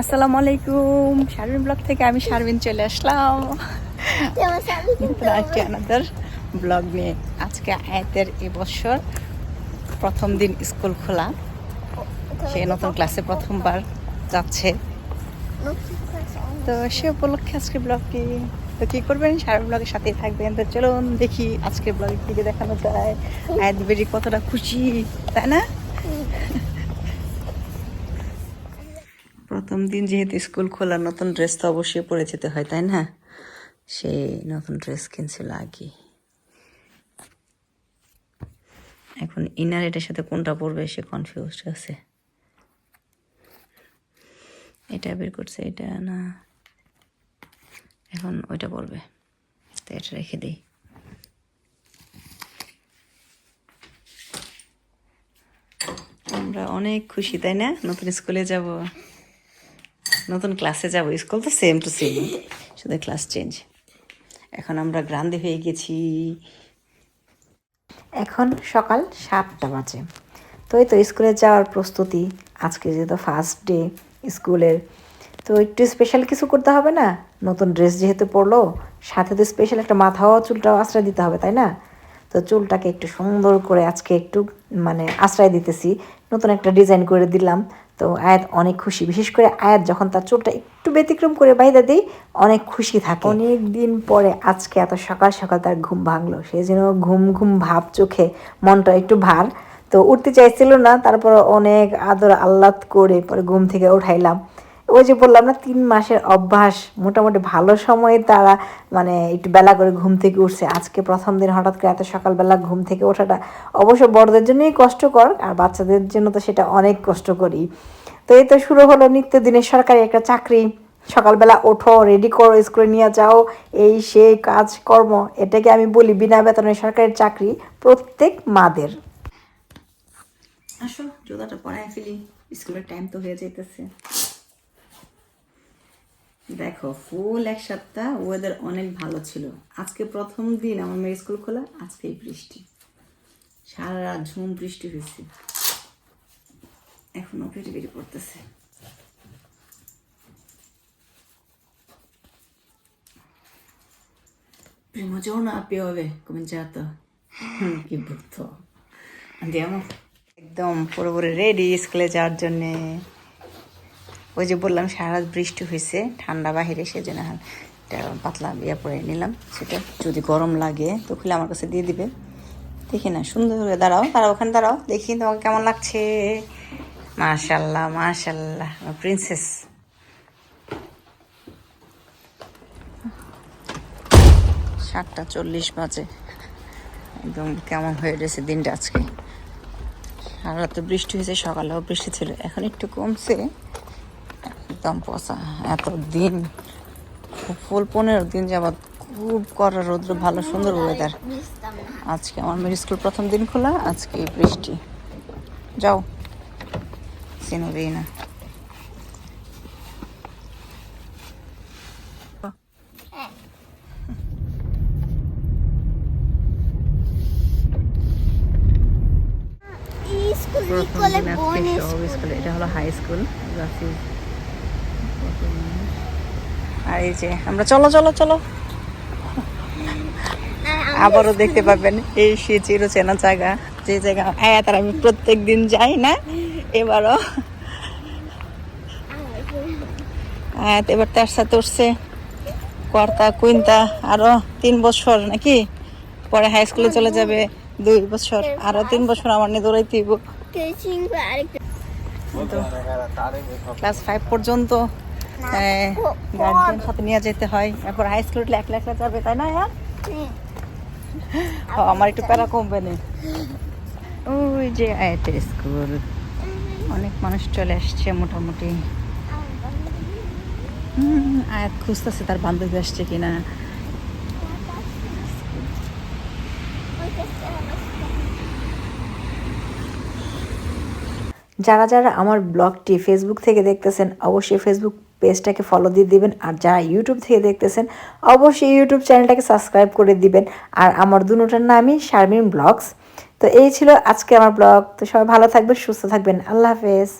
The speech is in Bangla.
আসসালামু আলাইকুম। শারমিন ব্লগ থেকে আমি শারমিন চলে আসলাম। আজকে ব্লগ নিয়ে। আজকে আয়াতের এবছর প্রথম দিন স্কুল খোলা। সে নতুন ক্লাসে প্রথমবার যাচ্ছে। তো সে উপলক্ষে আজকে ব্লগটি তো কি করবেন? সারা ব্লগের সাথেই থাকবেন। তো চলুন দেখি আজকে ব্লগে কি কি দেখানো যায়। আয়াত বেরি কতটা খুশি, তাই না? প্রথম দিন, যেহেতু স্কুল খোলা নতুন ড্রেস তো অবশ্যই পরে যেতে হয়, তাই না? সে নতুন ড্রেস কিনছিল আগে। এখন ইনার এটার সাথে কোনটা পরবে সে কনফিউজড আছে। এটা বের করছে, এটা না। এখন ওইটা পরবে। তো এটা রেখে দিই। আমরা অনেক খুশি, তাই না? নতুন স্কুলে যাব। নতুন ক্লাসে যাব স্কুল তো সেম টু সেম শুধু ক্লাস চেঞ্জ এখন আমরা গ্রান্দি হয়ে গেছি। এখন সকাল সাতটা বাজে। তো এই তো স্কুলে যাওয়ার প্রস্তুতি। আজকে যেহেতু ফার্স্ট ডে স্কুলের তো একটু স্পেশাল কিছু করতে হবে না? নতুন ড্রেস যেহেতু পরলো, সাথে তো স্পেশাল একটা মাথাও চুলটাও আশ্রয় দিতে হবে, তাই না? তো চুলটাকে একটু সুন্দর করে আজকে একটু মানে আশ্রয় দিতেছি। নতুন একটা ডিজাইন করে দিলাম। তো আয়াত অনেক খুশি। বিশেষ করে আয়াত যখন তার চুলটা একটু ব্যতিক্রম করে বাইরে দিই, অনেক খুশি থাকে। অনেক দিন পরে আজকে এত সকাল সকাল তার ঘুম ভাঙলো। সে যেন ঘুম ঘুম ভাব চোখে, মনটা একটু ভার। তো উঠতে চাইছিল না তারপর অনেক আদর আহ্লাদ করে পরে ঘুম থেকে উঠাইলাম। ওই যে বললাম না, তিন মাসের অভ্যাস। মোটামুটি ভালো সময়ে তারা মানে একটু বেলা করে ঘুম থেকে উঠছে। আজকে প্রথম দিন হঠাৎ করে এত সকালবেলা ঘুম থেকে ওঠাটা অবশ্য বড়দের জন্যই কষ্টকর, আর বাচ্চাদের জন্য তো সেটা অনেক কষ্ট করি তো এই তো শুরু হলো নিত্যদিনের সরকারি একটা চাকরি। সকালবেলা ওঠো রেডি করো, স্কুলে নিয়ে যাও। এই সেই কাজ, কর্ম, এটাকে আমি বলি বিনা বেতনের সরকারি চাকরি প্রত্যেক মাদের। আসো, জুতাটা পরায় ফেলি। স্কুলের টাইম তো হয়ে যাইতেছে। দেখো, ফুল এক সপ্তাহ ওয়েদার অনেক ভালো ছিল। আজকে প্রথম দিন আমার মেয়ে স্কুল খোলা, আজকেই বৃষ্টি। সারা রাত ঝুম বৃষ্টি হয়েছে। এখনও পেটে পেটে পড়তেছে. Andiamo? একদম পুরোপুরি রেডি স্কুলে যাওয়ার জন্যে। ওই যে বললাম সারা বৃষ্টি হয়েছে, ঠান্ডা বাহিরে, সেজন্য একটা পাতলা বিয়া পরে নিলাম। সেটা যদি গরম লাগে, তো খুলে আমার কাছে দিয়ে দিবে। দেখি না, সুন্দর করে দাঁড়াও দাঁড়াও, ওখানে দাঁড়াও, দেখি তোমাকে কেমন লাগছে। মাশাল্লাহ মাশাল্লাহ প্রিন্সেস সাতটা চল্লিশ বাজে। একদম কেমন হয়ে গেছে দিনটা আজকে। সারা রাতে বৃষ্টি হয়েছে, সকালেও বৃষ্টি ছিল, এখন একটু কমছে। একদম পচা এত দিন ফুল পনেরো দিন যাবৎ খুব কড়া রৌদ্র ভালো সুন্দর ওয়েদার আজকে আমার মেয়ের স্কুল প্রথম দিন খোলা আজকে বৃষ্টি। যাও চিনবেই না। প্রথম দিন আজকে সব স্কুলে। এটা হলো হাই স্কুল রাফি। আর এই যে আমরা চলো চলো চলো। আবারও দেখতে পাবেন এই সে চির চেনা জায়গা যে জায়গা হ্যাঁ তার আমি প্রত্যেক দিন যাই না এবারও। হ্যাঁ এবার তার সাথে উঠছে কর্তা কুইন্তা আরও তিন বছর নাকি? পরে হাই স্কুলে চলে যাবে দুই বছর আরও তিন বছর আমার নিয়ে দৌড়াইতে হইব ক্লাস ফাইভ পর্যন্ত গার্জিয়ান সাথে নিয়ে যেতে হয়। এরপর হাই স্কুল একলা একলা যাবে তাই না হ্যাঁ আমার একটু প্যারা কমবে না। ওই যে আয়াতের স্কুল অনেক মানুষ চলে আসছে মোটামুটি। আয়াত খুঁজতেছে তার বান্ধবী আসছে কিনা। যারা যারা আমার ব্লগটি ফেসবুক থেকে দেখতেছেন অবশ্যই ফেসবুক পেজটাকে ফলো দিয়ে দিবেন। আর যারা ইউটিউব থেকে দেখতেছেন, অবশ্যই ইউটিউব চ্যানেলটাকে সাবস্ক্রাইব করে দিবেন। আর আমার দুটার নামই শারমিন ব্লগস তো এই ছিল আজকে আমার ব্লগ তো সবাই ভালো থাকবেন, সুস্থ থাকবেন। আল্লাহ হাফেজ।